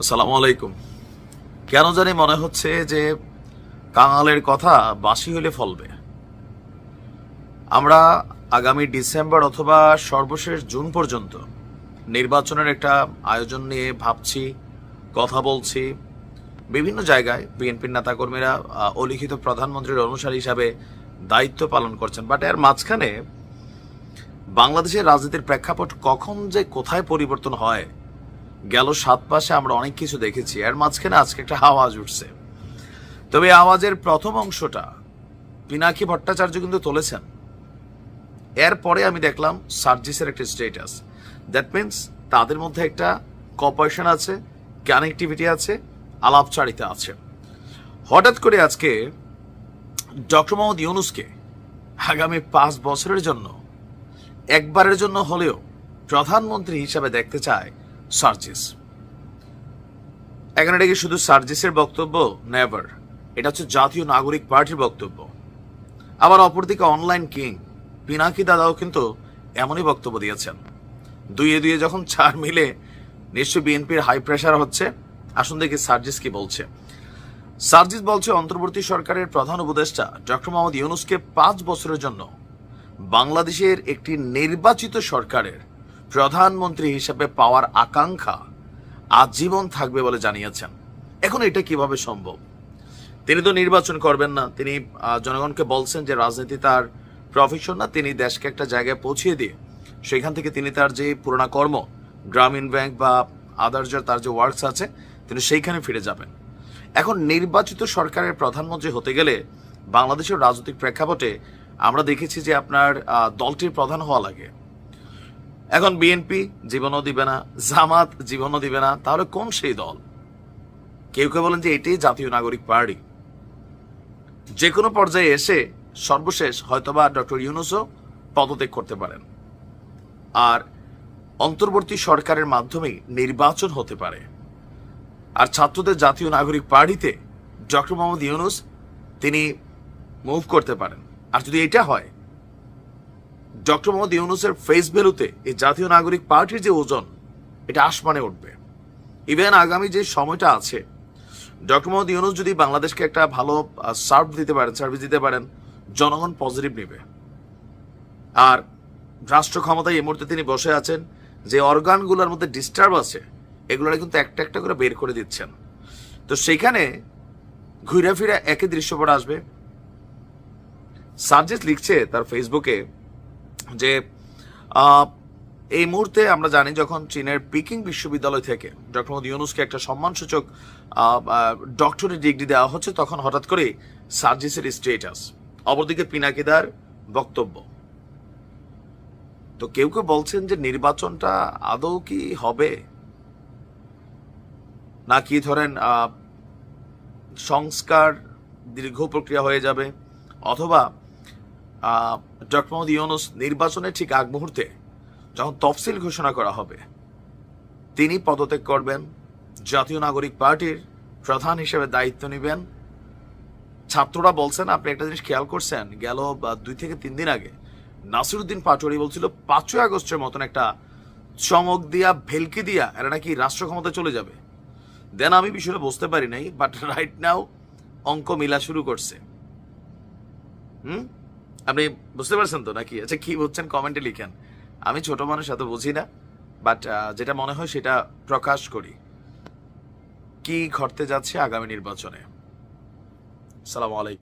আসসালামু আলাইকুম কেন জানি মনে হচ্ছে যে কাঙালের কথা বাসি হলে ফলবে। আমরা আগামী ডিসেম্বর অথবা সর্বশেষ জুন পর্যন্ত নির্বাচনের একটা আয়োজন নিয়ে ভাবছি, কথা বলছি। বিভিন্ন জায়গায় বিএনপির নেতাকর্মীরা অলিখিত প্রধানমন্ত্রীর অনুসারী হিসাবে দায়িত্ব পালন করছেন। বাট এর মাঝখানে বাংলাদেশের রাজনীতির প্রেক্ষাপট কখন যে কোথায় পরিবর্তন হয় গেল সাত মাসে আমরা অনেক কিছু দেখেছি, এর মাঝখানে আজকে একটা আওয়াজ উঠছে। তবে আওয়াজের প্রথম অংশটা পিনাকি ভট্টাচার্য কিন্তু তুলেছেন। এরপরে আমি দেখলাম সার্জিসের একটা স্টেটাস দ্যাট মিন্স তাদের মধ্যে একটা কপারেশন আছে কানেক্টিভিটি আছে, আলাপচারিতা আছে। হঠাৎ করে আজকে ডক্টর মোহাম্মদ ইউনুসকে আগামী পাঁচ বছরের জন্য, একবারের জন্য হলেও প্রধানমন্ত্রী হিসাবে দেখতে চায় সার্জিস। এখানে কি শুধু সার্জিসের বক্তব্য? নেভার এটা হচ্ছে জাতীয় নাগরিক পার্টির বক্তব্য। আবার অপরদিকে অনলাইন কিং পিনাকি দাদাও কিন্তু এমনই বক্তব্য দিয়েছেন। দুইয়ে দুইয়ে যখন চার মিলে নিশ্চয় বিএনপির হাই প্রেশার হচ্ছে। আসুন দেখি সার্জিস কি বলছে। সার্জিস বলছে, অন্তর্বর্তী সরকারের প্রধান উপদেষ্টা ডক্টর মোহাম্মদ ইউনুসকে পাঁচ বছরের জন্য বাংলাদেশের একটি নির্বাচিত সরকারের প্রধানমন্ত্রী হিসেবে পাওয়ার আকাঙ্ক্ষা আজীবন থাকবে বলে জানিয়েছেন। এখন এটা কীভাবে সম্ভব? তিনি তো নির্বাচন করবেন না। তিনি জনগণকে বলছেন যে রাজনীতি তার প্রফেশন না, তিনি দেশকে একটা জায়গায় পৌঁছিয়ে দিয়ে সেখান থেকে তিনি তার যে পুরোনা কর্ম, গ্রামীণ ব্যাংক বা আদার্স তার যে ওয়ার্কস আছে, তিনি সেইখানে ফিরে যাবেন। এখন নির্বাচিত সরকারের প্রধানমন্ত্রী হতে গেলে বাংলাদেশের রাজনৈতিক প্রেক্ষাপটে আমরা দেখেছি যে আপনার দলটির প্রধান হওয়া লাগে। এখন বিএনপি জীবনও দিবে না, জামাত জীবনও দিবে না, তাহলে কোন সেই দল? কেউ কেউ বলেন যে এটাই জাতীয় নাগরিক পার্টি। যে কোনো পর্যায়ে এসে সর্বশেষ হয়তোবা ডক্টর ইউনুসও পদত্যাগ করতে পারেন। আর অন্তর্বর্তী সরকারের মাধ্যমে নির্বাচন হতে পারে। আর ছাত্রদের জাতীয় নাগরিক পার্টিতে ডক্টর মোহাম্মদ ইউনুস তিনি মুভ করতে পারেন। আর যদি এটা হয় ডক্টর মোহাম্মদ ইউনুসের ফেস ভ্যালুতে এই জাতীয় নাগরিক পার্টির যে ওজন, এটা আসমানে উঠবে। ইভেন আগামী যে সময়টা আছে, ডক্টর মোহাম্মদ ইউনুস যদি বাংলাদেশকে একটা ভালো সার্ভ দিতে পারেন সার্ভিস দিতে পারেন, জনগণ পজিটিভ নেবে। আর রাষ্ট্র ক্ষমতায় এই মুহূর্তে তিনি বসে আছেন, যে অর্গানগুলোর মধ্যে ডিস্টার্ব আছে এগুলোরা কিন্তু একটা একটা করে বের করে দিচ্ছেন। তো সেখানে ঘুরে ফিরে একই দৃশ্যপট আসবে। সার্জেস লিখছে তার ফেসবুকে যে এই মুহূর্তে আমরা জানি যখন চীনের পিকিং বিশ্ববিদ্যালয় থেকে ডক্টর মোহাম্মদ ইউনুসকে একটা সম্মানসূচক ডক্টরেট ডিগ্রি দেওয়া হচ্ছে, তখন হঠাৎ করে সার্জিসের স্টেটাস অপরদিকে পিনাকিদার বক্তব্য। তো কেউ কেউ বলছেন যে নির্বাচনটা আদৌ কি হবে? নাকি ধরেন সংস্কার দীর্ঘ প্রক্রিয়া হয়ে যাবে? অথবা ডক্টর মোহাম্মদ ইউনুস নির্বাচনের ঠিক আগ মুহূর্তে যখন তফসিল ঘোষণা করা হবে, তিনি পদত্যাগ করবেন, জাতীয় নাগরিক পার্টির প্রধান হিসেবে দায়িত্ব নেবেন। ছাত্ররা বলছেন, আপনি একটা জিনিস খেয়াল করছেন, গেল দুই থেকে তিন দিন আগে নাসিরুদ্দিন পাটোয়ারি বলছিল, পাঁচই আগস্টের মতন একটা চমক দিয়া, ভেলকি দিয়া এরা নাকি রাষ্ট্র ক্ষমতায় চলে যাবে। দেন আমি বিষয়টা বুঝতে পারি নাই বাট রাইট নাও অঙ্ক মিলা শুরু করছে। হুম? আপনি বুঝতে পারছেন তো নাকি? আচ্ছা কি বুঝছেন? কমেন্টে লিখেন। আমি ছোট মানুষ, এত বুঝি না বাট যেটা মনে হয় সেটা প্রকাশ করি। কি ঘটতে যাচ্ছে আগামী নির্বাচনে? সালাম আলাইকুম।